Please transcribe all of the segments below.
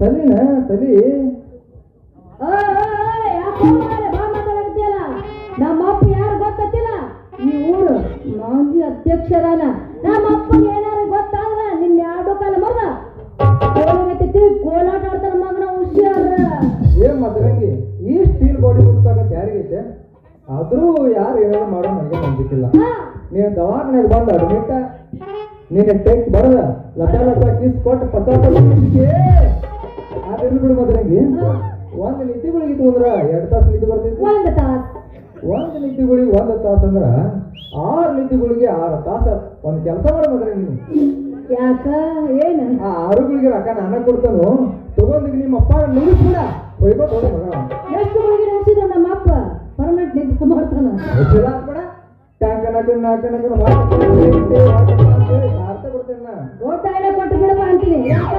ತಲಿನ? ತಲಿ? ನಮ್ಮ ಅಪ್ಪ ಯಾರು ಗೊತ್ತಿಲ್ಲ ಈ ಊರು. ಮಾಜಿ ಅಧ್ಯಕ್ಷರಾನ. ನಮ್ಮ ಅಪ್ಪಗೆ ಏನಾರು ಗೊತ್ತಾದ್ರ ನಿನ್ನ ಎರಡು ಕಾಲ ಮಗ. ಕೋಲಾಟತಿ ಕೋಲಾಟ ಆಡ್ತಾನ ಮಗನ ಹುಷಾರ. ಏನ್ ಮದ್ರಂಗಿ ಈ ಸ್ಟೀಲ್ ಬಾಡಿ ಬಿಡ್ತಾಗತ್ತೆ ಯಾರಿಗೈತೆ ಆದ್ರೂ ಯಾರು ಏನಾದ್ರು ಮಾಡೋ ನನಗೆ ನಂಬಿಕಿಲ್ಲ ನೀನು ದವಾಖಾನೆಗೆ ಬಂದ ಅಡ್ಮಿಟ್? ನೀನು ಟೆಕ್ ಬರದ? ಲತಾ ಲತಾ ಕಿಸ್ ಕೊಟ್ಟು ಪಚಾತ ಅದಿರ್ಲಿ ಬಿಡು ಮೊದಲಂಗಿ. ಒಂದ್ ಇತ್ತು ಅಂದ್ರ ಎರಡ್ ತಾಸು ಬರ್ತಿತ್ತು ಬರ್ತೈತಿ. ಒಂದ್ ತಾಸು. ಒಂದ್ ನಿಧಿಗಳಿಗೆ ಒಂದ್ ತಾಸು ಅಂದ್ರ ಆರ್ ಗುಳಿಗೆ ಆರು ತಾಸ ಒಂದ್ ಕೆಲಸ ಮಾಡ ಮೊದಲೇ ನೀನು. ಯಾಕ? ಏನ? ಆ ಆರುಗಳಿಗೆ ರೊಕ್ಕ ನಾನ ಕೊಡ್ತಾನು ತಗೊಂಡಿಗೆ ನಿಮ್ಮ ಅಪ್ಪ ಹೋದ ಮಗ. ಎಷ್ಟು ಗುಳಿಗೆ ನಡೆಸಿದ ನಮ್ಮ ಅಪ್ಪ? ಪರ್ಮನೆಂಟ್ ನಿದ್ದೆ ಮಾಡ್ತಾನ. ಹೆಚ್ಚಿಲ್ಲ ಹಾಕ್ಬೇಡ ಟ್ಯಾಂಕ್ ಅನ್ನಕ ನಾಲ್ಕು ಅನ್ನಕ ಭಾರತ ಕೊಡ್ತೇನೆ ಕೊಟ್ಟು ಬಿಡಪ್ಪ ಅಂತೀನಿ. ಯಾಕ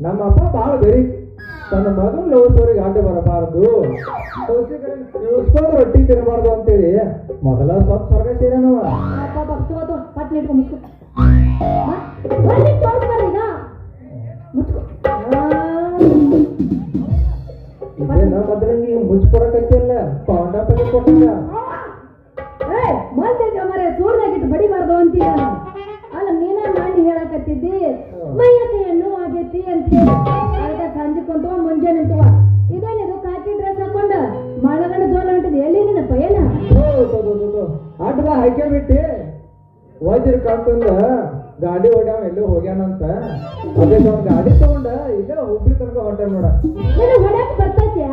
ನಮ್ಮ ಅಪ್ಪ ಬಹಳ ಬೆರಿ ತನ್ನ ಮಗನ ಲವ್ ಆಟ ಬರಬಾರದು. ರೊಟ್ಟಿ ತಿನ್ನಬಾರ್ದು ಅಂತೇಳಿ ಮೊದಲ ಸ್ವಲ್ಪ ಸ್ವರ್ಗ ಸೇರನವ ತಗೋ ಪಟ್ನ ಇಟ್ಕೊ ಮುಚ್ಕೊ. ಬರ್ಲಿ ಗಾಡಿ ತಗೊಂಡ ಈಗ ಹುಬ್ಳಿ ತನಕ ಹೊಂಟ ನೋಡ. ಹೊಡ್ಯಾಕ ಬರ್ತೈತ್ಯಾ?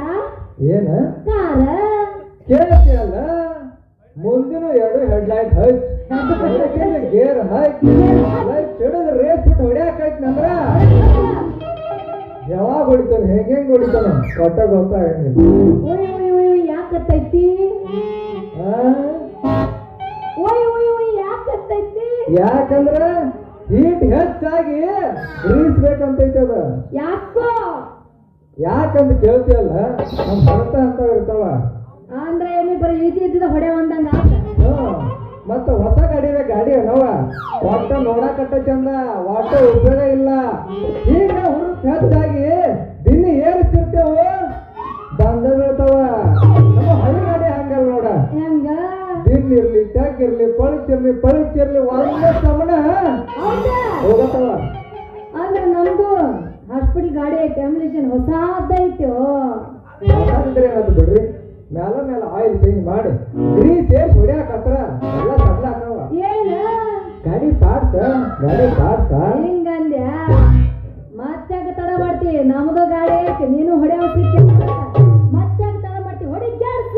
ಏನ? ಕಾರ? ಮುಂದಿನ ಎರಡು ಹೆಡ್ಲೈಟ್ ಹಚ್ ಗೇರ್ ಹಾಕಿ ಲೈಟ್ ಹಿಡಿದು ರೇಸ್ ಬಿಟ್ಟು ಹೊಡ್ಯಾಕೈತಿ ನಂದ್ರ? ಯಾವಾಗ ಹೊಡಿತಾನ ಹೆಂಗ್ ಹೆಂಗ್ ಹೊಡಿತಾನ? ಕೊಟ್ಟ ಓಯ್ ಯಾಕತ್ತೈತಿ ಯಾಕಂದ್ರ? ಹೀಟ್ ಹೆಚ್ಚಾಗಿ ಬೇಕಂತೈತಿ ಅದ. ಯಾಕೋ? ಯಾಕಂತ ಕೇಳ್ತೀಯಲ್ಲ? ನಮ್ ಭರತ ಅಂತ ಇರ್ತಾವ. ಅಂದ್ರೆ ಏನು ಬರೀ ಈಜಿ ಇದ್ದಿದ ಹೊಡೆ ಒಂದಂಗ. ಮತ್ತ ಹೊಸ ಗಾಡಿದ ಗಾಡಿ ಅನವ ಒಟ್ಟ ನೋಡಕಟ್ಟ ಚಂದ ಒಟ್ಟ ಉಪಯೋಗ ಇಲ್ಲ. ಈಗ ಹುಡುಕ್ ಹೆಚ್ಚಾಗಿ ದಿನ ಏರಿಸ್ತಿರ್ತೇವ ಬಂದ ಬೀಳ್ತಾವ ನಮ್ಮ ಹಳಿ ಗಾಡಿ ಹಂಗಲ್ ನೋಡ. ಹೆಂಗ? ದಿನ್ ಇರ್ಲಿ ತೆಗ್ ಇರ್ಲಿ ಪಳಿಚಿರ್ಲಿ ಪಳಿಚಿರ್ಲಿ ಒಂದೇ ಸಮಣ ಹೋಗತ್ತವ ಅಂದ್ರೆ ನಮ್ದು ಹಾಸ್ಪಿಟಲ್ ಗಾಡಿ ಐತೆ ಆಂಬುಲೆನ್ಸ್ ಹೊಸಾದೈತಿ ಮಾತಾಡಿದ್ರೆ ಅದು ಬಿಡ್ರಿ? ಮ್ಯಾಲ ಮ್ಯಾಲ ಆಯಿಲ್ ಚೇಂಜ್ ಮಾಡಿ. ಗ್ರೀಸ್ ಏರ್ ಹೊಡ್ಯಾಕತ್ರ ಎಲ್ಲ ಸಡ್ಲ ಹಾಕವ ಏನ? ಗಾಡಿ ಪಾಡ್ತ? ಗಾಡಿ ಪಾಡ್ತ? ಹಿಂಗಂದ್ಯ? ಮತ್ತಾಗ ತಡ ಮಾಡ್ತಿ? ನಮ್ದು ಗಾಡಿ ಐತಿ ನೀನು ಹೊಡೆ ಸಿಕ್ಕಿ ಮತ್ತಾಗ ತಡ ಮಾಡ್ತಿ? ಹೊಡಿ ಜಾಡ್ಸ.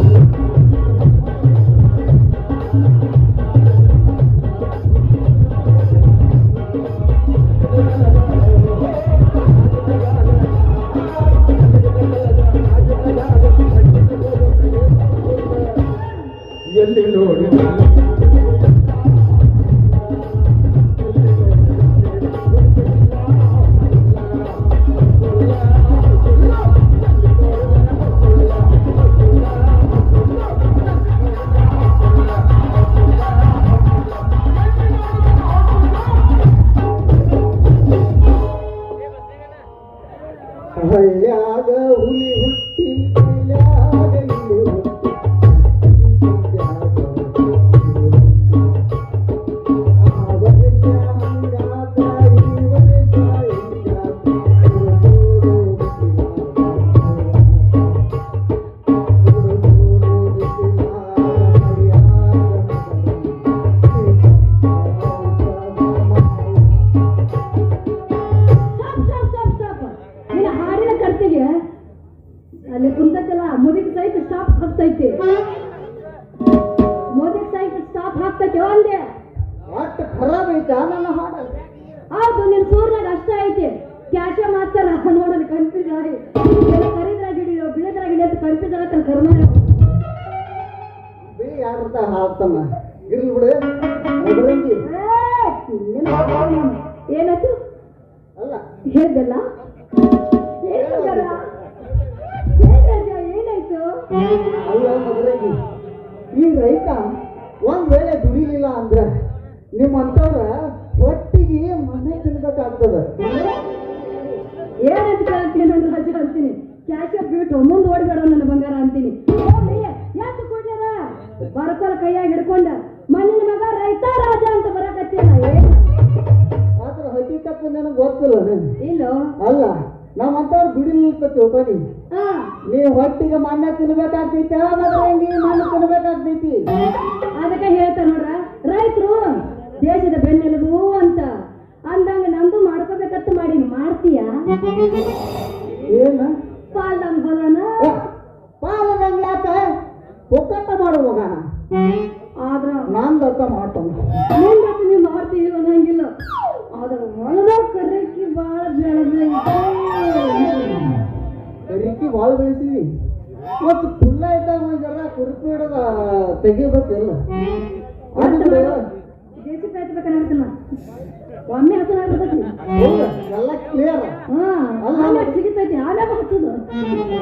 ಅಲ್ಲಿ ಕುಂತಲ್ಲ ಮುದಿಗೆ ಸಹಿತ ಸ್ಟಾಪ್ ಹಾಕ್ತೈತಿ ಮುದಿಗೆ ಸಹಿತ ಸ್ಟಾಪ್ ಹಾಕ್ತೈತಿ ಒಂದೇ ಅಷ್ಟು ಖರಾಬ್ ಐತಾ ನನ್ನ ಹಾಡ ಹೌದು ನಿನ್ ಸೂರ್ಯಾಗ ಅಷ್ಟ ಐತಿ. ಕ್ಯಾಶ ಮಾಸ್ತರ ನೋಡೋದು ಕನ್ಫ್ಯೂಸ್ ಆಗಿ. ಕರಿದ್ರಾಗ ಹಿಡಿಯೋ ಬಿಳದ್ರಾಗ ಹಿಡಿಯೋ ಕನ್ಫ್ಯೂಸ್ ಆಗತ್ತಲ್ಲ ಕರ್ಮ ಬೇ ಯಾರ್ದ ಹಾಡ್ತಮ್ಮ? ಇರ್ಲಿ ಬಿಡು. ಏನಾಯ್ತು ಅಲ್ಲ. ಹೇಗಲ್ಲ ಹೇಳ್ದಲ್ಲ? ಅಲ್ಲ ಮೊದಲಂಗಿ ಈ ರೈತ ಒಂದ್ ವೇಳೆ ದುಡಿಲಿಲ್ಲ ಅಂದ್ರೆ ನಿಮ್ಮಂತವ್ರ ಒಟ್ಟಿಗೆ ಮನೆ ತಿನ್ಬೇಕಾಗ್ತದ. ಏನಂತ ಕೇಳ್ತೀನಿ ನಾನು ರಜೆ ಅಂತೀನಿ. ಕ್ಯಾಶ್ ಬಿಟ್ಟು ಮುಂದೆ ಓಡಬೇಡ ನನ್ನ ಬಂಗಾರ ಅಂತೀನಿ. ಯಾಕೆ ಕೊಡ್ಲಿಲ್ಲ ಬರ್ಕೊಲ ಕೈಯಾಗ ಹಿಡ್ಕೊಂಡ ಮಣ್ಣಿನ ಮಗ ರೈತ ರಾಜ ಅಂತ ಬರಕತ್ತಿಲ್ಲ ಆದ್ರ ಹಕೀಕತ್ ನನಗೆ ಗೊತ್ತಿಲ್ಲ ಇಲ್ಲ ಇಲ್ಲೋ? ಅಲ್ಲ ನಮ್ಮಂತವ್ರು ದುಡಿಲಿಲ್ಲ ತಿಳ್ಕೊನಿ ಹಾ ನೀ ಹೊಟ್ಟಿಗೆ ಮಣ್ಣ ತಿನ್ಬೇಕಾಗ್ತೈತೆ ಮೊದಲಂಗಿ ಮಣ್ಣು ತಿನ್ಬೇಕಾಗ್ತೈತಿ. ಅದಕ್ಕೆ ಹೇಳ್ತಾರ ನೋಡ್ರ, ರೈತರು ದೇಶದ ಬೆನ್ನೆಲುಬು ಅಂತ ಅಂದಂಗ ನಂದು ಮಾಡ್ಕೋಬೇಕಂತ ಮಾಡಿ ಮಾಡ್ತೀಯಾ?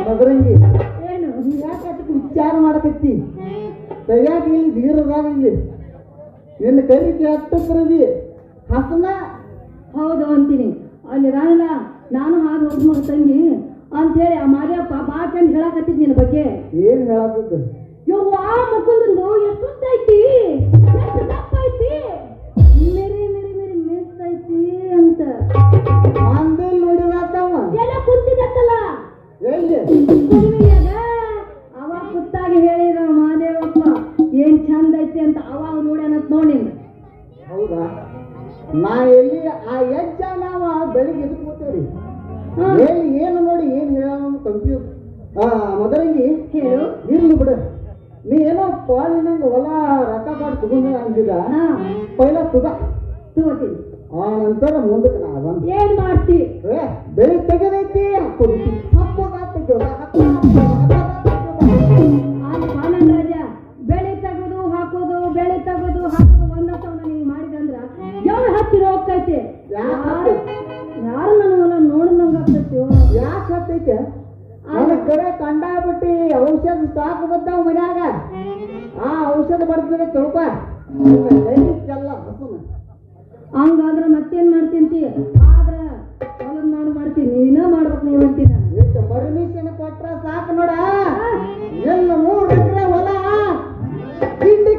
ಮದರಂಗಿ ಏನು? ಯಾಕೆ ಅದಕ್ಕೆ ವಿಚಾರ ಮಾಡಕತ್ತಿ? ಕೈಯಾಗ ಇಲ್ಲಿ ಬೀರದಾಗ ಇಲ್ಲಿ. ನಿನ್ನ ಕೈ ಕೆಟ್ಟದ್ರದಿ ಹಸನ? ಹೌದು ಅಂತೀನಿ. ಅಲ್ಲಿ ರಾಣಲ್ಲ ನಾನು ಹಾಗೆ ಹೋದ್ ಮಗ ತಂಗಿ. ಅಂತೇಳಿ ಆ ಮಾರಿಯಪ್ಪ ಬಾ ಚಂದ ಹೇಳಕತ್ತಿದ್ ನಿನ್ನ ಬಗ್ಗೆ. ಏನ್ ಹೇಳಕತ್ತ? ಯವ್ವ ಮುಕುಂದಂದು ಎಷ್ಟೊತ್ತೈತಿ ಎಷ್ಟು ದಪ್ಪ ಐತಿ ಮೇರಿ ಮೇರಿ ಮೇರಿ ಮಿಸ್ ಐತಿ ಅಂತ. ಮಂದಿಲ್ ನೋಡಿದಾತವ ಎಲ್ಲಿ ಅವ ಕುತ್ತಾಗಿ ಹೇಳಿದ ಮಹಾದೇವಪ್ಪ ಏನು ಚಂದ ಐತಿ ಅಂತ ಅವಾಗ ನೋಡ್ಯಾನಂತ ನೋಡಿನ ಹೌದಾ? ನಾ ಎಲ್ಲಿ ಆ ಯಜ್ಜ ನಾವ ಬೆಳಿಗ್ಗೆ ಎದ್ದು ಕೂತೇವ್ರಿ? ಹೇಳಿ ಏನು ನೋಡಿ ಏನ್ ಹೇಳ ಕಂಪ್ಯೂಟರ್ ಆ ಮೊದಲಿಗೆ ಇರ್ಲಿ ಬಿಡು. ನೀ ಏನೋ ಪಾಲಿನಂಗ ಹೊಲ ರೊಕ್ಕ ಮಾಡಿ ತಗೊಂಡ ಅಂದಿದ ಪೈಲ ತುಗ. ತಗೋತೀನಿ. ಆ ನಂತರ ಮುಂದಕ್ಕೆ ನಾ ಏನು ಏನ್ ಮಾಡ್ತಿ? ಬೆಳಿಗ್ಗೆ ತೆಗೆದೈತಿ ಕೊಡ್ತೀನಿ ಔಷಧ ಸ್ಟಾಕ್ ಬರ್ತಾವ ಮನ್ಯಾಗ. ಆ ಔಷಧ ಬರ್ತದೆ ತುಳುಪ ಎಲ್ಲ ಹಸುನ ಹಂಗಾದ್ರೆ ಮತ್ತೇನ್ ಮಾಡ್ತೀನಿ ಆದ್ರ ಹೊಲದ ನಾನು ಮಾಡ್ತೀನಿ ನೀನ ಮಾಡ್ಬೇಕು ನೋಡಂತೀನಿ ಎಷ್ಟು ಪರ್ಮಿಷನ್ ಕೊಟ್ರ ಸಾಕು ನೋಡ. ಎಲ್ಲ ಮೂರು ಎಕರೆ ಹೊಲ. ತಿಂಡಿ